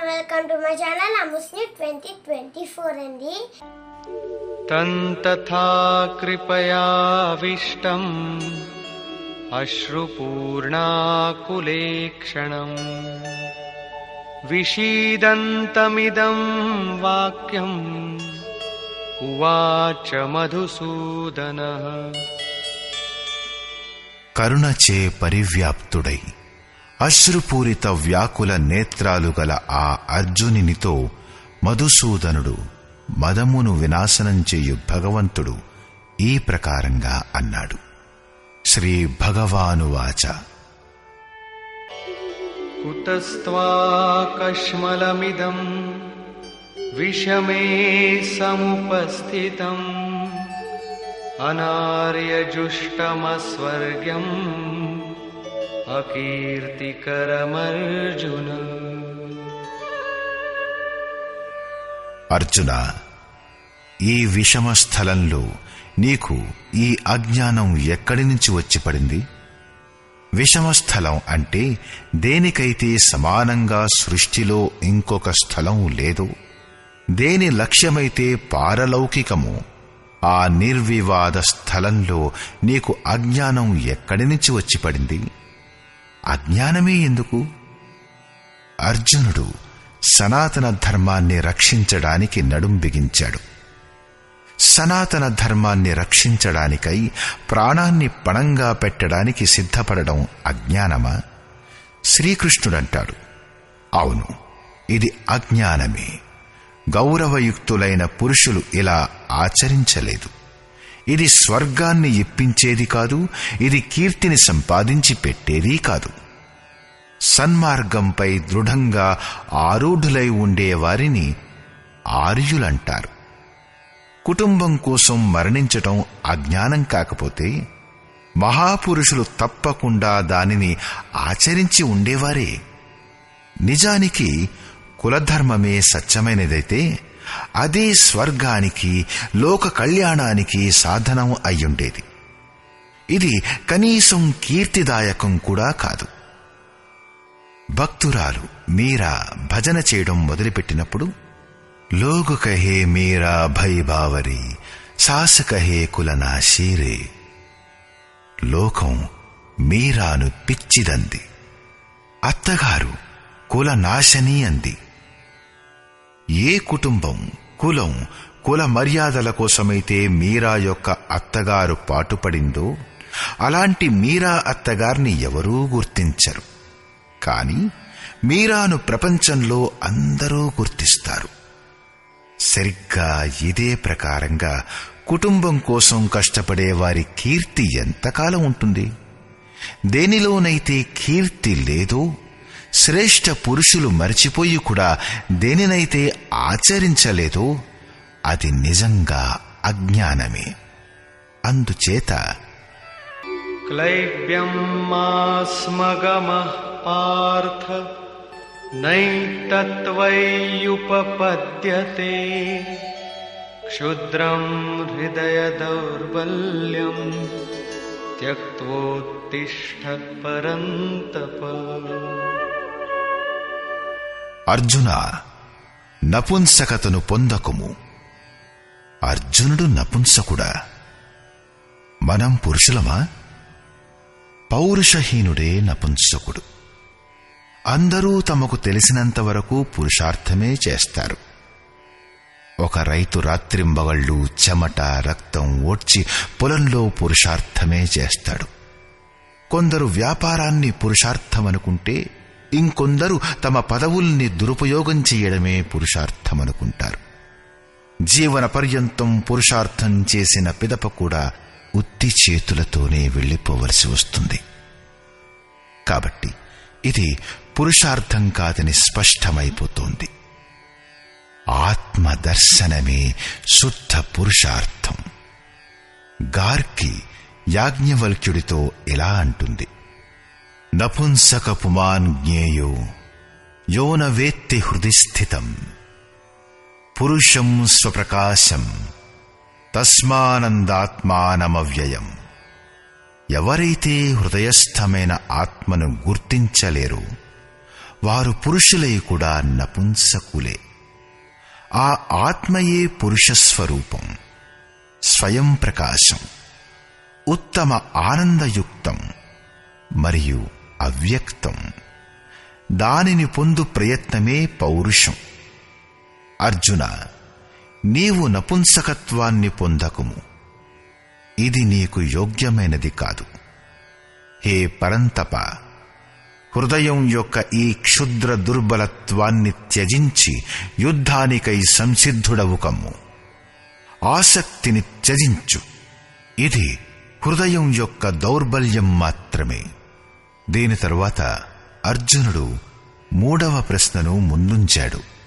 And welcome to my channel అముస్ని twenty twenty four అండి తథా కృపయావిష్టం అశ్రుపూర్ణాకులేక్షణం విషీదంతమిదం వాక్యం ఉవాచ మధుసూదన కరుణచే పరివ్యాప్తుడై అశ్రుపూరిత వ్యాకుల నేత్రాలు గల ఆ అర్జునినితో మధుసూదనుడు మదమును వినాశనం చేయు భగవంతుడు ఈ ప్రకారంగా అన్నాడు. శ్రీ భగవానువాచ. కుతస్వాకష్మలమిదం విషమే సముపస్థితం. అనార్యజుష్టమస్వర్గం అకీర్తికరమర్జున అర్జున ఈ విషమ స్థలంలో నీకు ఈ అజ్ఞానం ఎక్కడి నుంచి వచ్చి పడింది విషమస్థలం అంటే దేనికైతే సమానంగా సృష్టిలో ఇంకొక స్థలం లేదు దేని లక్ష్యమైతే పారలౌకికము ఆ నిర్వివాద స్థలంలో నీకు అజ్ఞానం ఎక్కడి నుంచి వచ్చి పడింది అజ్ఞానమే ఎందుకు? అర్జునుడు సనాతన ధర్మాన్ని రక్షించడానికి నడుం బిగించాడు. సనాతన ధర్మాన్ని రక్షించడానికై ప్రాణాన్ని పణంగా పెట్టడానికి సిద్ధపడడం అజ్ఞానమా? శ్రీకృష్ణుడంటాడు. అవును ఇది అజ్ఞానమే. గౌరవయుక్తులైన పురుషులు ఇలా ఆచరించలేదు. ఇది స్వర్గాన్ని ఇప్పించేది కాదు ఇది కీర్తిని సంపాదించి పెట్టేది కాదు. సన్మార్గంపై దృఢంగా ఆరూఢులై ఉండేవారిని ఆర్యులంటారు. కుటుంబం కోసం మరణించటం అజ్ఞానం కాకపోతే మహాపురుషులు తప్పకుండా దానిని ఆచరించి ఉండేవారే. నిజానికి కులధర్మమే సత్యమైనదైతే అదే స్వర్గానికి లోక కళ్యాణానికి సాధనం అయ్యుండేది. ఇది కనీసం కీర్తిదాయకం కూడా కాదు. భక్తురాలు మీరా భజన చేయడం మొదలుపెట్టినప్పుడు లోగు కహే మీరా భైభావరి సాస కహే కులనాశీరే లోకం మీరాను పిచ్చిదంది. అత్తగారు కులనాశని అంది. ఏ కుటుంబం కులం కుల మర్యాదల కోసమైతే మీరా యొక్క అత్తగారు పాటుపడిందో అలాంటి మీరా అత్తగారిని ఎవరూ గుర్తించరు. కాని మీరాను ప్రపంచంలో అందరూ గుర్తిస్తారు. సరిగ్గా ఇదే ప్రకారంగా కుటుంబం కోసం కష్టపడే వారి కీర్తి ఎంతకాలం ఉంటుంది? దేనిలోనైతే కీర్తి లేదో శ్రేష్ఠ పురుషులు మరిచిపోయి కూడా దేనినైతే ఆచరించలేదో అది నిజంగా అజ్ఞానమే. అందుచేత క్లైవ్యం మాస్మగమ పార్థ నైతత్వైయుపపద్యతే. క్షుద్రం హృదయ దౌర్బల్యం త్యక్తిష్ట పరంతపా అర్జున నపుంసకతను పొందకుము. అర్జునుడు నపుంసకుడా? మనం పురుషులమా? పౌరుషహీనుడే నపుంసకుడు. అందరూ తమకు తెలిసినంతవరకు పురుషార్థమే చేస్తారు. ఒక రైతు రాత్రింబగళ్ళు చెమట రక్తం ఓడ్చి పొలంలో పురుషార్థమే చేస్తాడు. కొందరు వ్యాపారాన్ని పురుషార్థమనుకుంటే ఇంకొందరు తమ పదవుల్ని దురుపయోగం చేయడమే పురుషార్థమనుకుంటారు. జీవన పర్యంతం పురుషార్థం చేసిన పిదప కూడా ఉత్తి చేతులతోనే వెళ్ళిపోవలసి వస్తుంది. కాబట్టి ఇది పురుషార్థం కాదని స్పష్టమైపోతోంది. ఆత్మదర్శనమే శుద్ధ పురుషార్థం. గార్కి యాజ్ఞవల్క్యుడితో ఎలా అంటుంది? నపుంసకపుమాన్ జ్ఞేయో యోన వేత్తి హృది పురుషం స్వప్రకాశం తస్మానందాత్మానమవ్యయం. ఎవరైతే హృదయస్థమైన ఆత్మను గుర్తించలేరు వారు పురుషులై కూడా నపుంసకులే. ఆ ఆత్మయే పురుషస్వరూపం స్వయం ప్రకాశం ఉత్తమ ఆనందయుక్తం మరియు అవ్యక్తం. దానిని పొందు ప్రయత్నమే పౌరుషం. అర్జున నీవు నపుంసకత్వాన్ని పొందకుము. ఇది నీకు యోగ్యమైనది కాదు. హే పరంతప హృదయం యొక్క ఈ క్షుద్ర దుర్బలత్వాన్ని త్యజించి యుద్ధానికై సంసిద్ధుడవు కమ్ము. ఆసక్తిని త్యజించు. ఇది హృదయం యొక్క దౌర్బల్యం మాత్రమే. దీని తరువాత అర్జునుడు మూడవ ప్రశ్నను ముందుంచాడు.